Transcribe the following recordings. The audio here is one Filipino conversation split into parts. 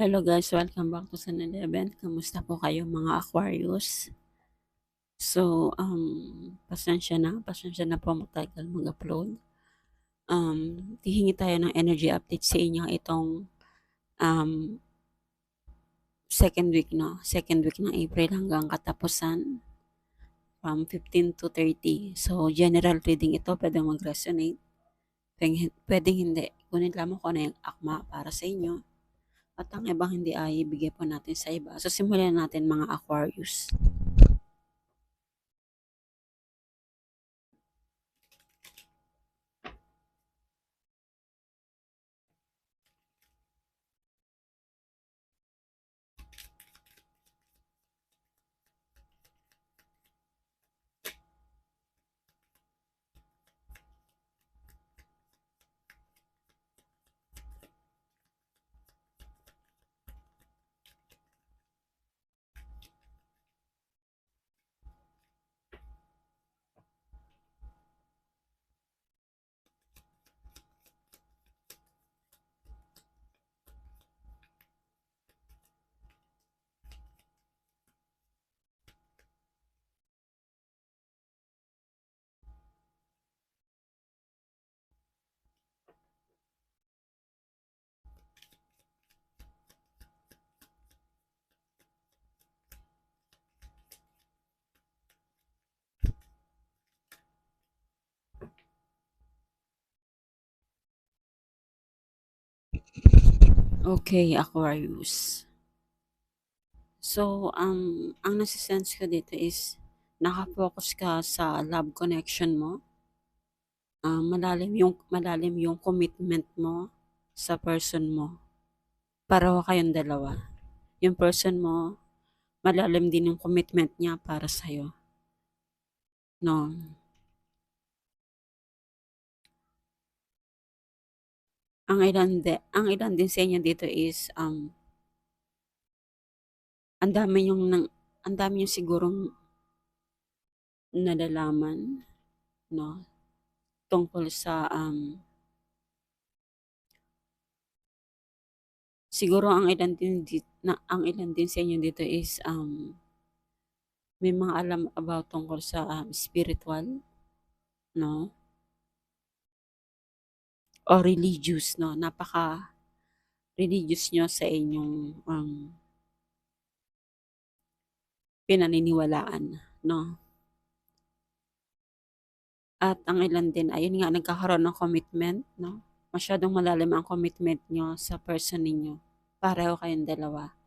Hello guys, welcome back to Sun 11. Kamusta po kayo mga Aquarius? So, um, pasensya na, pasensya na po matagal mag-upload. Um, hihingi tayo ng energy update sa inyo itong um, second week, no? Second week ng April hanggang katapusan from 15 to 30. So, general reading ito, pwedeng mag-resonate. Pwedeng hindi. Kunin lamang ko na yung akma para sa inyo at ang ibang hindi ay ibigay po natin sa iba. So, simulan natin mga Aquarius. Okay, Aquarius. So, um, ang nasisense ko dito is nakafocus ka sa love connection mo. Uh, malalim yung malalim yung commitment mo sa person mo. Para kayong dalawa. Yung person mo, malalim din yung commitment niya para sa iyo. No. Ang ilan, de, ang ilan din sa inyo dito is um, ang dami yung nang ang dami yung sigurong nalalaman no? Tungkol sa um, siguro ang ilan din na ang ilan din sa inyo dito is um, may mga alam about tungkol sa um, spiritual no o religious, no? Napaka religious nyo sa inyong um, pinaniniwalaan, no? At ang ilan din, ayun nga, nagkakaroon ng commitment, no? Masyadong malalim ang commitment nyo sa person ninyo. Pareho kayong dalawa.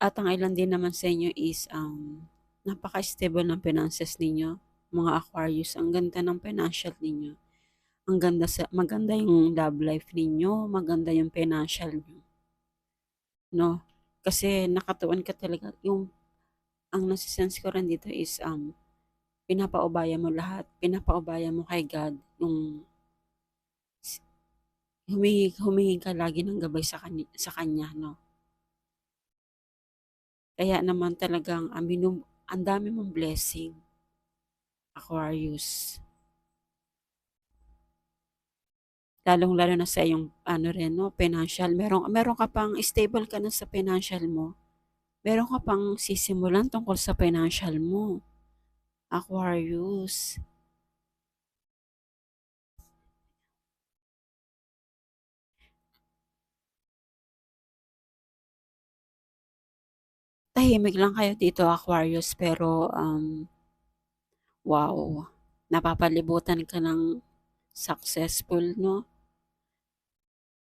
At ang ilan din naman sa inyo is um, napaka-stable ng finances ninyo, mga Aquarius. Ang ganda ng financial ninyo. Ang ganda sa, maganda yung love life ninyo, maganda yung financial nyo. No? Kasi nakatuon ka talaga, yung ang nasisense ko rin dito is um, pinapaubaya mo lahat, pinapaubaya mo kay God, yung humingi, humingi ka lagi ng gabay sa kanya, sa kanya no? Kaya naman talagang aminum, ang dami mong blessing. Aquarius. Lalong-lalo na sa yung ano rin, no, financial. Meron, meron ka pang stable ka na sa financial mo. Meron ka pang sisimulan tungkol sa financial mo. Aquarius. Tahimik lang kayo dito Aquarius pero um, wow, napapalibutan ka ng successful, no?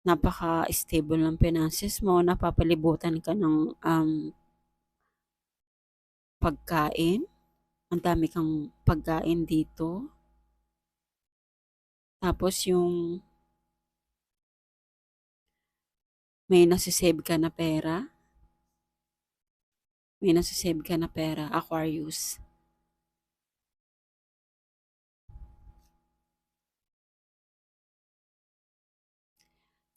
Napaka-stable ng finances mo, napapalibutan ka ng um, pagkain. Ang dami kang pagkain dito. Tapos yung may nasisave ka na pera may nasasave ka na pera, Aquarius.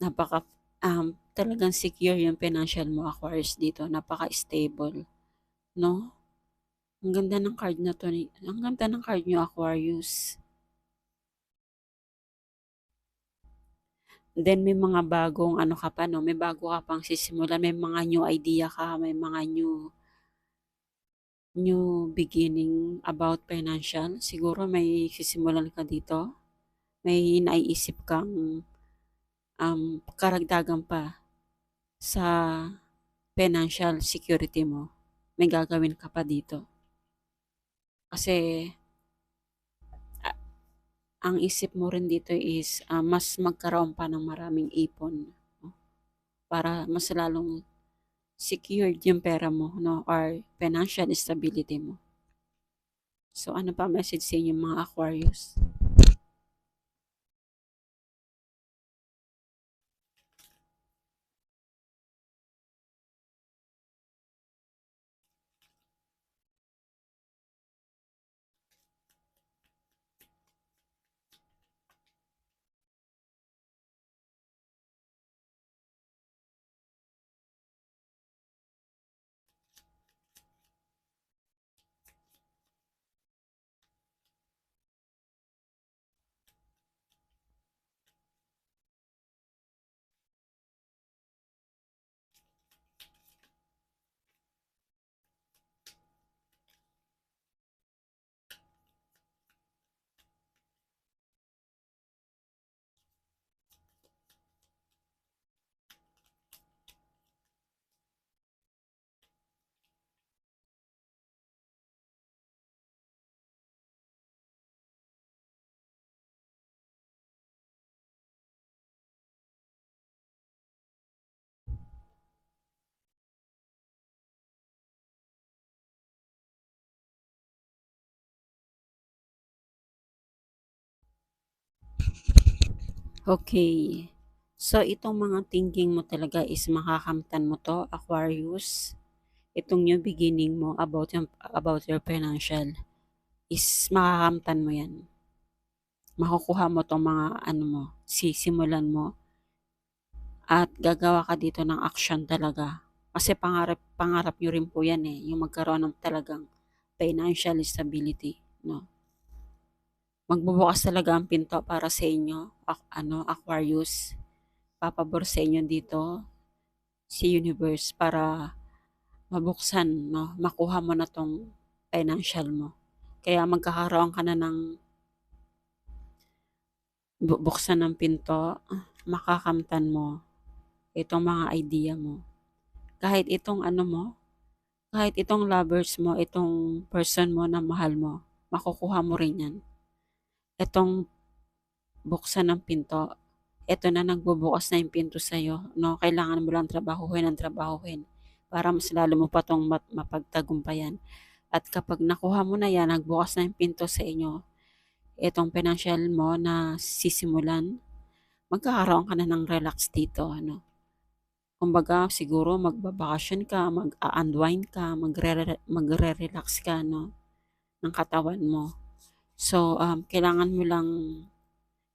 Napaka, um, talagang secure yung financial mo, Aquarius, dito. Napaka-stable, no? Ang ganda ng card na 'to ang ganda ng card niyo Aquarius. Then may mga bagong ano ka pa 'no, may bago ka pang sisimulan, may mga new idea ka, may mga new new beginning about financial. Siguro may sisimulan ka dito, may naiisip kang, um, karagdagan pa sa financial security mo. May gagawin ka pa dito. Kasi ang isip mo rin dito is, ah, mas magkaroon pa ng maraming ipon, no, para mas lalong secured yung pera mo 'no or financial stability mo. So, ano pa message sa inyo mga Aquarius? Okay. So, itong mga thinking mo talaga is makakamtan mo 'to, Aquarius. Itong new beginning mo about yung about your financial is makakamtan mo 'yan. Makukuha mo 'tong mga ano mo, sisimulan mo at gagawa ka dito ng action talaga. Kasi pangarap pangarap niyo rin po 'yan, eh, yung magkaroon ng talagang financial stability, no? Magbubukas talaga ang pinto para sa inyo, ano, Aquarius. Papabor sa inyo dito si universe para mabuksan, no, makuha mo na 'tong financial mo. Kaya magkakaroon ka na ng bu buksan ng pinto, makakamtan mo itong mga idea mo. Kahit itong ano mo, kahit itong lovers mo, itong person mo na mahal mo, makukuha mo rin 'yan. Itong buksan ng pinto, eto na nagbubukas na yung pinto sa'yo, no? Kailangan mo lang trabahuhin ng trabahuhin para mas lalo mo pa 'tong mat mapagtagumpayan. At kapag nakuha mo na 'yan, nagbukas na yung pinto sa inyo, itong financial mo na sisimulan, magkakaroon ka na ng relax dito, ano? Kumbaga siguro magbabakasyon ka, mag-a-unwind ka, magre magre-relax ka, no, ng katawan mo. So, um, kailangan mo lang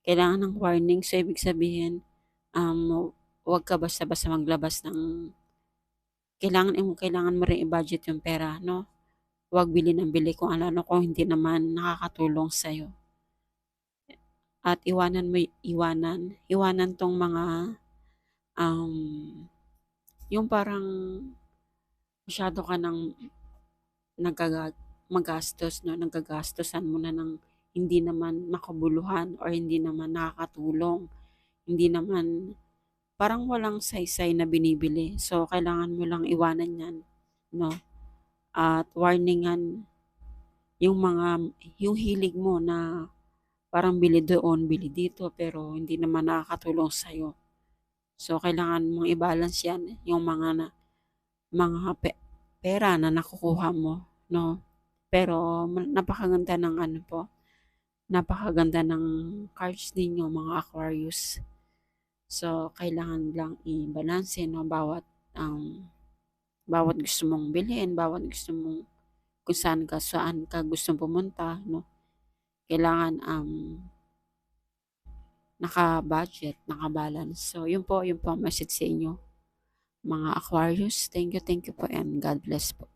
kailangan ng warning. So, ibig sabihin, um, huwag ka basta-basta maglabas ng kailangan kailangan mo rin i-budget yung pera, no? Huwag bili ng bili kung ano-ano kung hindi naman nakakatulong sa'yo. At iwanan mo iwanan iwanan 'tong mga, um, yung parang masyado ka ng nagaga magastos 'no, naggagastusan mo na ng hindi naman makabuluhan or hindi naman nakakatulong. Hindi naman parang walang saysay na binibili. So, kailangan mo lang iwanan 'yan, 'no? At warningan yung mga yung hilig mo na parang bili doon, bili dito, pero hindi naman nakakatulong sa'yo. So, kailangan mong i-balance 'yan, yung mga na mga pe pera na nakukuha mo, 'no? Pero napakaganda ng ano po, napakaganda ng cards ninyo mga Aquarius. So, kailangan lang i-balanse 'no, bawat, um, bawat gusto mong bilhin, bawat gusto mong kung saan ka saan ka gustong pumunta 'no. Kailangan, um naka-budget, naka-balance. So, yun po, yun po ang message sa inyo, mga Aquarius. Thank you, thank you po and God bless po.